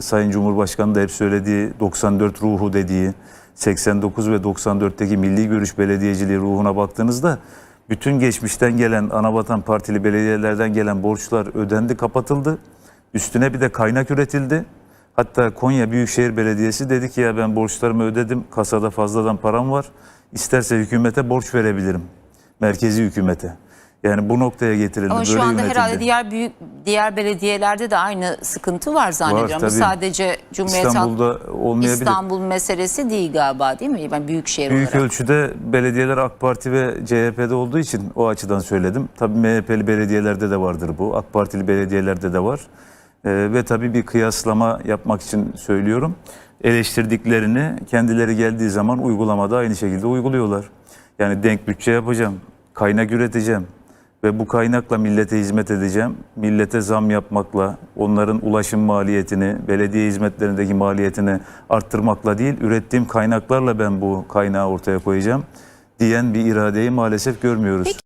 Sayın Cumhurbaşkanı da hep söylediği 94 ruhu dediği 89 ve 94'teki milli görüş belediyeciliği ruhuna baktığınızda bütün geçmişten gelen Anavatan Partili belediyelerden gelen borçlar ödendi, kapatıldı. Üstüne bir de kaynak üretildi. Hatta Konya Büyükşehir Belediyesi dedi ki ya ben borçlarımı ödedim, kasada fazladan param var. İsterse hükümete borç verebilirim. Merkezi hükümete. Yani bu noktaya getirildi. Ama şu böyle anda yönetildi. herhalde diğer büyük diğer belediyelerde de aynı sıkıntı var zannediyorum. Tabii. sadece Cumhuriyet İstanbul'da olmayabilir. İstanbul meselesi değil galiba değil mi? Ben büyükşehir Büyük olarak. ölçüde belediyeler AK Parti ve CHP'de olduğu için o açıdan söyledim. Tabii MHP'li belediyelerde de vardır bu. AK Partili belediyelerde de var. Ee, ve tabii bir kıyaslama yapmak için söylüyorum. Eleştirdiklerini kendileri geldiği zaman uygulamada aynı şekilde uyguluyorlar. Yani denk bütçe yapacağım, kaynak üreteceğim ve bu kaynakla millete hizmet edeceğim. Millete zam yapmakla, onların ulaşım maliyetini, belediye hizmetlerindeki maliyetini arttırmakla değil, ürettiğim kaynaklarla ben bu kaynağı ortaya koyacağım diyen bir iradeyi maalesef görmüyoruz.